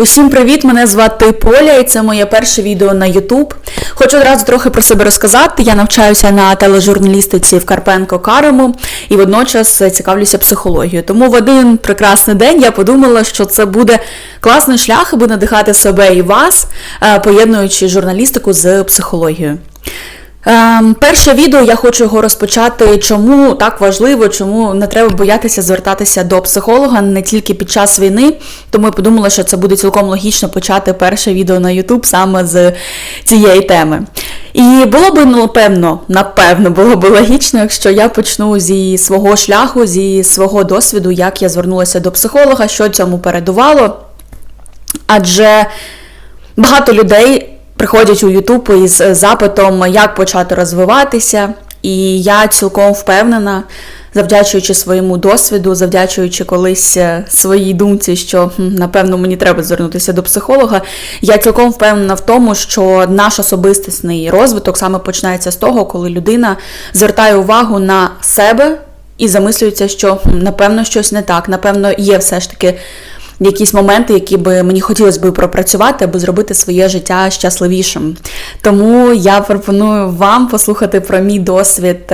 Усім привіт! Мене звати Поля, і це моє перше відео на YouTube. Хочу одразу трохи про себе розказати. Я навчаюся на тележурналістиці в Карпенко Карому і водночас цікавлюся психологією. Тому в один прекрасний день я подумала, що це буде класний шлях, аби надихати себе і вас, е, поєднуючи журналістику з психологією. Ем, перше відео я хочу його розпочати, чому так важливо, чому не треба боятися звертатися до психолога не тільки під час війни. Тому я подумала, що це буде цілком логічно почати перше відео на YouTube саме з цієї теми. І було б, ну, напевно, напевно, було б логічно, якщо я почну зі свого шляху, зі свого досвіду, як я звернулася до психолога, що цьому передувало. Адже багато людей приходять у Ютуб із запитом, як почати розвиватися. І я цілком впевнена, завдячуючи своєму досвіду, завдячуючи колись е, своїй думці, що напевно мені треба звернутися до психолога. Я цілком впевнена в тому, що наш особистісний розвиток саме починається з того, коли людина звертає увагу на себе і замислюється, що напевно щось не так, напевно, є все ж таки якісь моменти, які би мені хотілося би пропрацювати, аби зробити своє життя щасливішим. Тому я пропоную вам послухати про мій досвід.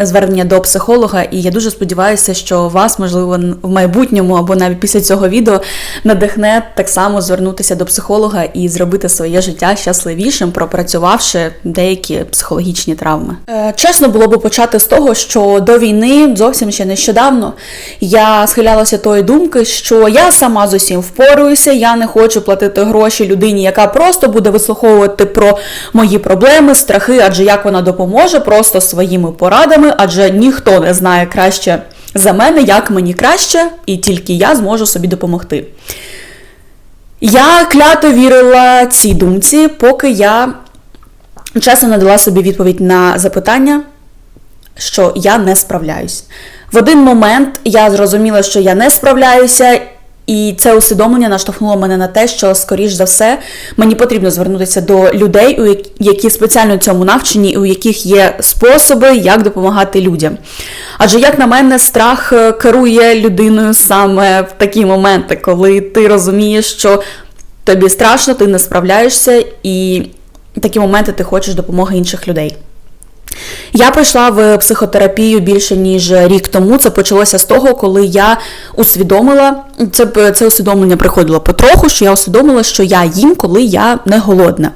Звернення до психолога, і я дуже сподіваюся, що вас, можливо, в майбутньому або навіть після цього відео надихне так само звернутися до психолога і зробити своє життя щасливішим, пропрацювавши деякі психологічні травми. Е, Чесно було би почати з того, що до війни зовсім ще нещодавно я схилялася тої думки, що я сама з усім впораюся, я не хочу платити гроші людині, яка просто буде вислуховувати про мої проблеми, страхи, адже як вона допоможе, просто своїми порадами, адже ніхто не знає краще за мене, як мені краще, і тільки я зможу собі допомогти. Я клято вірила цій думці, поки я чесно не дала собі відповідь на запитання, що я не справляюсь. В один момент я зрозуміла, що я не справляюся, і це усвідомлення наштовхнуло мене на те, що, скоріш за все, мені потрібно звернутися до людей, які спеціально цьому навчені, і у яких є способи, як допомагати людям. Адже, як на мене, страх е, керує людиною саме в такі моменти, коли ти розумієш, що тобі страшно, ти не справляєшся, і в такі моменти ти хочеш допомоги інших людей. Я прийшла в психотерапію більше ніж рік тому. Це почалося з того, коли я усвідомила, це, це усвідомлення приходило потроху, що я усвідомила, що я їм, коли я не голодна.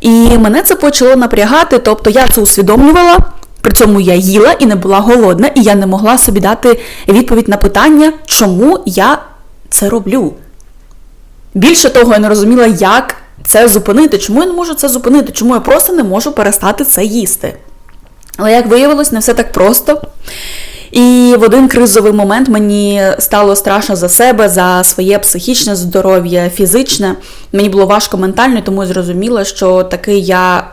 І мене це почало напрягати, тобто я це усвідомлювала. При цьому я їла і не була голодна, і я не могла собі дати відповідь на питання, чому я це роблю. Більше того, я не розуміла, як це зупинити, чому я не можу це зупинити, чому я просто не можу перестати це їсти. Але як виявилось, не все так просто. І в один кризовий момент мені стало страшно за себе, за своє психічне здоров'я, фізичне. Мені було важко ментально, тому я зрозуміла, що таки я.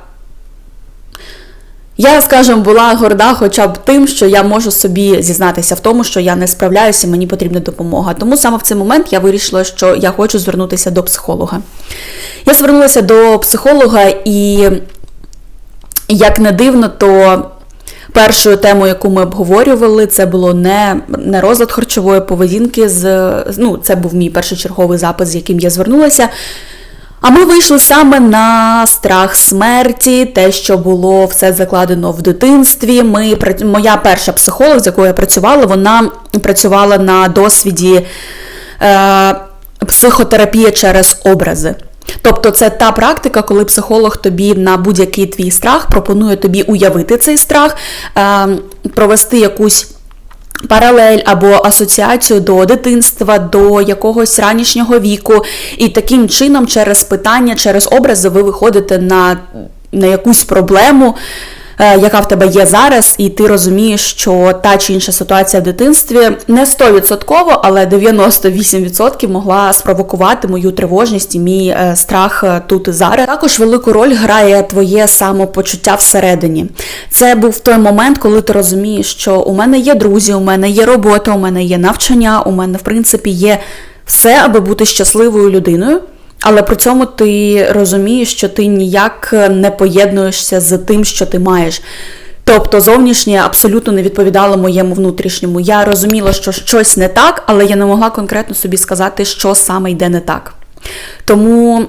Я, скажімо, була горда хоча б тим, що я можу собі зізнатися в тому, що я не справляюся, мені потрібна допомога. Тому саме в цей момент я вирішила, що я хочу звернутися до психолога. Я звернулася до психолога, і як не дивно, то першою темою, яку ми обговорювали, це було не, не розлад харчової поведінки. З, ну, це був мій першочерговий запис, з яким я звернулася. А ми вийшли саме на страх смерті, те, що було все закладено в дитинстві. Ми, моя перша психолог, з якою я працювала, вона працювала на досвіді е, психотерапія через образи. Тобто це та практика, коли психолог тобі на будь-який твій страх пропонує тобі уявити цей страх, е, провести якусь паралель або асоціацію до дитинства, до якогось ранішнього віку, і таким чином, через питання, через образи, ви виходите на, на якусь проблему. Е, Яка в тебе є зараз, і ти розумієш, що та чи інша ситуація в дитинстві не 100%, але 98% могла спровокувати мою тривожність і мій е, страх е, тут і зараз. Також велику роль грає твоє самопочуття всередині. Це був той момент, коли ти розумієш, що у мене є друзі, у мене є робота, у мене є навчання, у мене, в принципі, є все, аби бути щасливою людиною. Але при цьому ти розумієш, що ти ніяк не поєднуєшся з тим, що ти маєш. Тобто зовнішнє абсолютно не відповідало моєму внутрішньому. Я розуміла, що щось не так, але я не могла конкретно собі сказати, що саме йде не так. Тому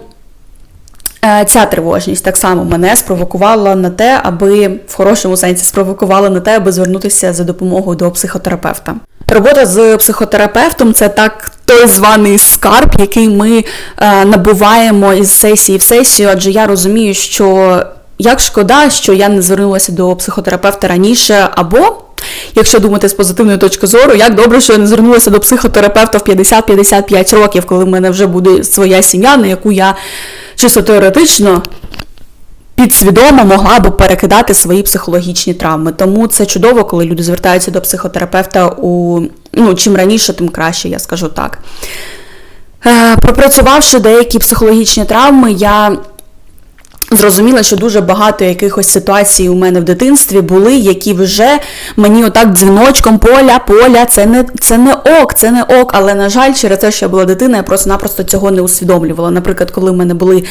е, ця тривожність так само мене спровокувала на те, аби в хорошому сенсі спровокувала на те, аби звернутися за допомогою до психотерапевта. Робота з психотерапевтом це так той званий скарб, який ми е, набуваємо із сесії в сесію, адже я розумію, що як шкода, що я не звернулася до психотерапевта раніше, або, якщо думати з позитивної точки зору, як добре, що я не звернулася до психотерапевта в 50-55 років, коли в мене вже буде своя сім'я, на яку я чисто теоретично підсвідомо могла б перекидати свої психологічні травми. Тому це чудово, коли люди звертаються до психотерапевта у ну, чим раніше, тим краще, я скажу так. Е, пропрацювавши деякі психологічні травми, я зрозуміла, що дуже багато якихось ситуацій у мене в дитинстві були, які вже мені отак дзвіночком поля, поля, це не це не ок, це не ок. Але, на жаль, через те, що я була дитина, я просто-напросто цього не усвідомлювала. Наприклад, коли в мене були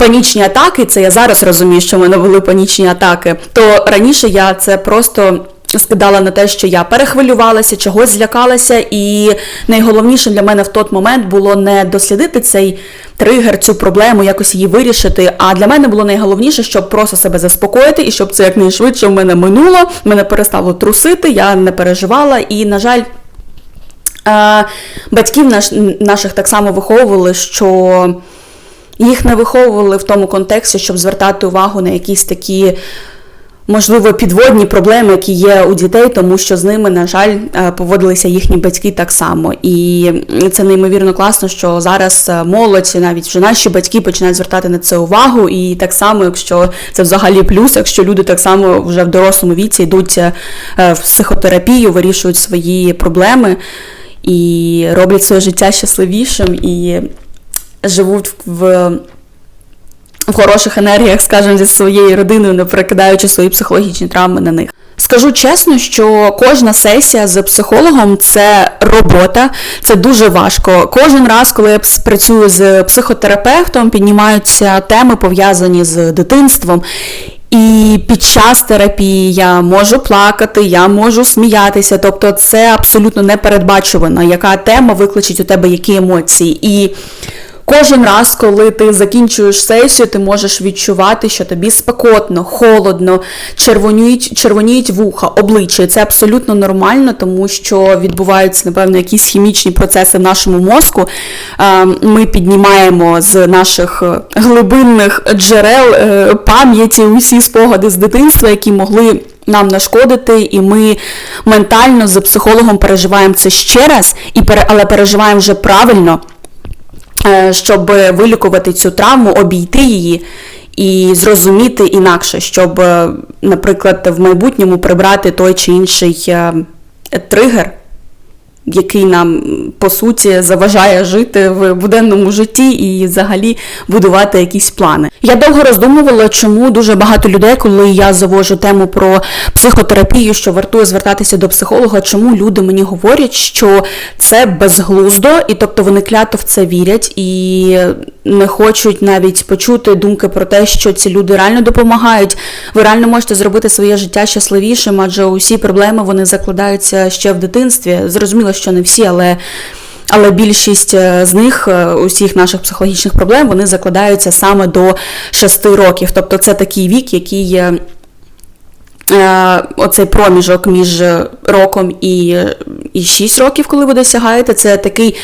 панічні атаки, це я зараз розумію, що в мене були панічні атаки, то раніше я це просто скидала на те, що я перехвилювалася, чогось злякалася, і найголовніше для мене в той момент було не дослідити цей тригер, цю проблему, якось її вирішити. А для мене було найголовніше, щоб просто себе заспокоїти, і щоб це якнайшвидше в мене минуло, мене перестало трусити, я не переживала, і, на жаль. Батьків наш, наших так само виховували, що їх не виховували в тому контексті, щоб звертати увагу на якісь такі можливо, підводні проблеми, які є у дітей, тому що з ними, на жаль, е, поводилися їхні батьки так само. І це неймовірно класно, що зараз е, молодь, навіть вже наші батьки починають звертати на це увагу. І так само, якщо це взагалі плюс, якщо люди так само вже в дорослому віці йдуть е, в психотерапію, вирішують свої проблеми і роблять своє життя щасливішим і живуть в в хороших енергіях, скажімо, зі своєю родиною, не перекидаючи свої психологічні травми на них. Скажу чесно, що кожна сесія з психологом це робота, це дуже важко. Кожен раз, коли я працюю з психотерапевтом, піднімаються теми пов'язані з дитинством. І під час терапії я можу плакати, я можу сміятися, тобто це абсолютно непередбачувано, яка тема викличить у тебе які емоції. І Кожен раз, коли ти закінчуєш сесію, ти можеш відчувати, що тобі спекотно, холодно, червоніють червоніють вуха, обличчя. Це абсолютно нормально, тому що відбуваються, напевно, якісь хімічні процеси в нашому мозку. Ми піднімаємо з наших е, глибинних джерел е, пам'яті усі спогади з дитинства, які могли. Нам нашкодити, і ми ментально з психологом переживаємо це ще раз, і але переживаємо вже правильно. Е, щоб вилікувати цю травму, обійти її і зрозуміти інакше, щоб, е, наприклад, в майбутньому прибрати той чи інший е, тригер який нам по суті заважає жити в буденному житті і взагалі будувати якісь плани. Я довго роздумувала, чому дуже багато людей, коли я завожу тему про психотерапію, що вартує звертатися до психолога, чому люди мені говорять, що це безглуздо, і тобто вони клято в це вірять і не хочуть навіть почути думки про те, що ці люди реально допомагають. Ви реально можете зробити своє життя щасливішим, адже усі проблеми вони закладаються ще в дитинстві. Зрозуміло, що не всі, але. Але більшість е, з них, е, усіх наших психологічних проблем, вони закладаються саме до 6 років. Тобто це такий вік, який е, оцей проміжок між роком і і 6 років, коли ви досягаєте, це такий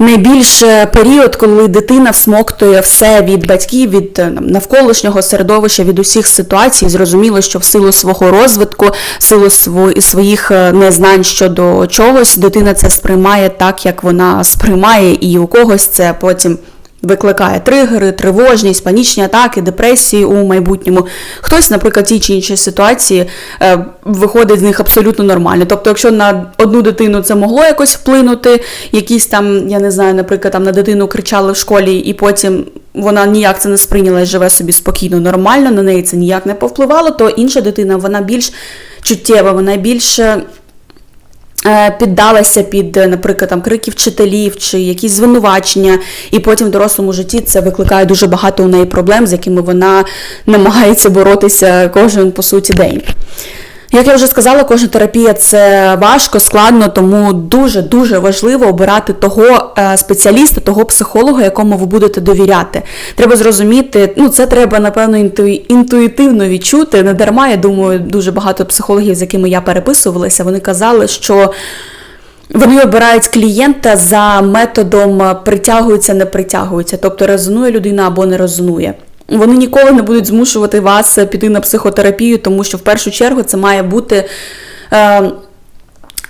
найбільш період, коли дитина всмоктує все від батьків, від е, навколишнього середовища, від усіх ситуацій. Зрозуміло, що в силу свого розвитку, в силу своїх е, незнань щодо чогось, дитина це сприймає так, як вона сприймає, і у когось це потім викликає тригери, тривожність, панічні атаки, депресії у майбутньому. Хтось, наприклад, в тій чи іншій ситуації е, виходить з них абсолютно нормально. Тобто, якщо на одну дитину це могло якось вплинути, якісь там, я не знаю, наприклад, там на дитину кричали в школі, і потім вона ніяк це не сприйняла і живе собі спокійно, нормально, на неї це ніяк не повпливало, то інша дитина вона більш чуттєва, вона більше. Е, піддалася під, наприклад, там крики вчителів чи якісь звинувачення, і потім в дорослому житті це викликає дуже багато у неї проблем, з якими вона намагається боротися кожен по суті день. Як я вже сказала, кожна терапія це важко, складно, тому дуже дуже важливо обирати того е, спеціаліста, того психолога, якому ви будете довіряти. Треба зрозуміти, ну це треба напевно інту- інтуїтивно відчути. Не дарма, я думаю, дуже багато психологів, з якими я переписувалася, вони казали, що. Вони обирають клієнта за методом притягується, не притягується, тобто резонує людина або не резонує. Вони ніколи не будуть змушувати вас е, піти на психотерапію, тому що в першу чергу це має бути. Е,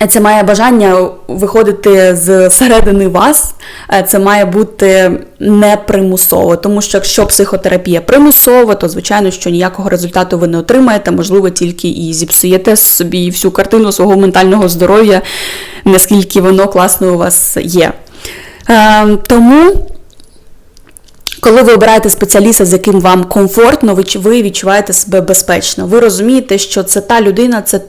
це має бажання виходити з середини вас, е, це має бути не примусово. Тому що якщо психотерапія примусова, то звичайно, що ніякого результату ви не отримаєте, можливо, тільки і зіпсуєте собі всю картину свого ментального здоров'я, наскільки воно класно у вас є. Е, Тому. Коли ви обираєте спеціаліста, з яким вам комфортно, ви, відчуваєте себе безпечно. Ви розумієте, що це та людина, це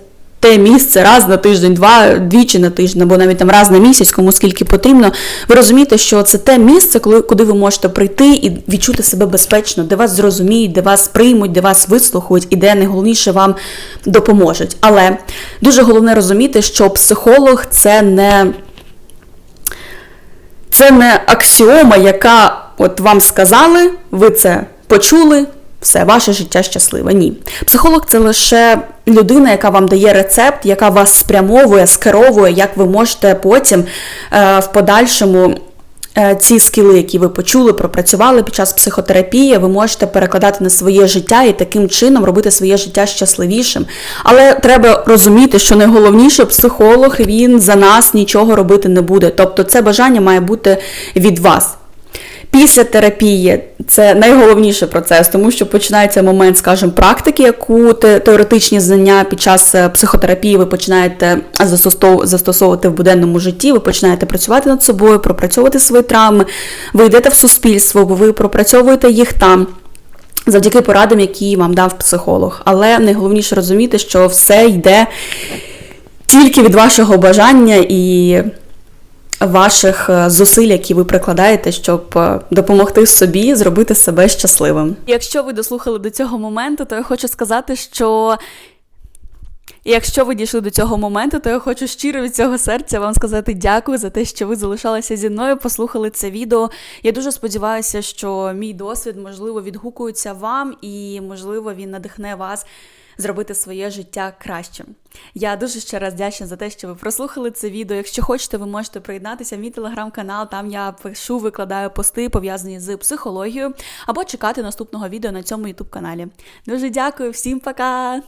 те місце раз на тиждень, два, двічі на тиждень, або навіть там раз на місяць, кому скільки потрібно. Ви розумієте, що це те місце, коли, куди ви можете прийти і відчути себе безпечно, де вас зрозуміють, де вас приймуть, де вас вислухають і де найголовніше вам допоможуть. Але дуже головне розуміти, що психолог це не. Це не аксіома, яка от вам сказали, ви це почули, все, ваше життя щасливе. Ні. Психолог це лише людина, яка вам дає рецепт, яка вас спрямовує, скеровує, як ви можете потім е, в подальшому. е, Ці скіли, які ви почули, пропрацювали під час психотерапії, ви можете перекладати на своє життя і таким чином робити своє життя щасливішим. Але треба розуміти, що найголовніше психолог він за нас нічого робити не буде. Тобто це бажання має бути від вас. Після терапії це найголовніший процес, тому що починається момент, скажімо, практики, яку теоретичні знання під час е, психотерапії ви починаєте застосов- застосовувати в буденному житті, ви починаєте працювати над собою, пропрацьовувати свої травми, ви йдете в суспільство, бо ви пропрацьовуєте їх там. Завдяки порадам, які вам дав психолог. Але найголовніше розуміти, що все йде тільки від вашого бажання і ваших е, зусиль, які ви прикладаєте, щоб е, допомогти собі зробити себе щасливим. Якщо ви дослухали до цього моменту, то я хочу сказати, що. Якщо ви дійшли до цього моменту, то я хочу щиро від цього серця вам сказати дякую за те, що ви залишалися зі мною, послухали це відео. Я дуже сподіваюся, що мій досвід можливо відгукується вам, і можливо він надихне вас зробити своє життя кращим. Я дуже ще раз вдячна за те, що ви прослухали це відео. Якщо хочете, ви можете приєднатися в мій телеграм-канал. Там я пишу, викладаю пости пов'язані з психологією, або чекати наступного відео на цьому ютуб каналі. Дуже дякую, всім пока!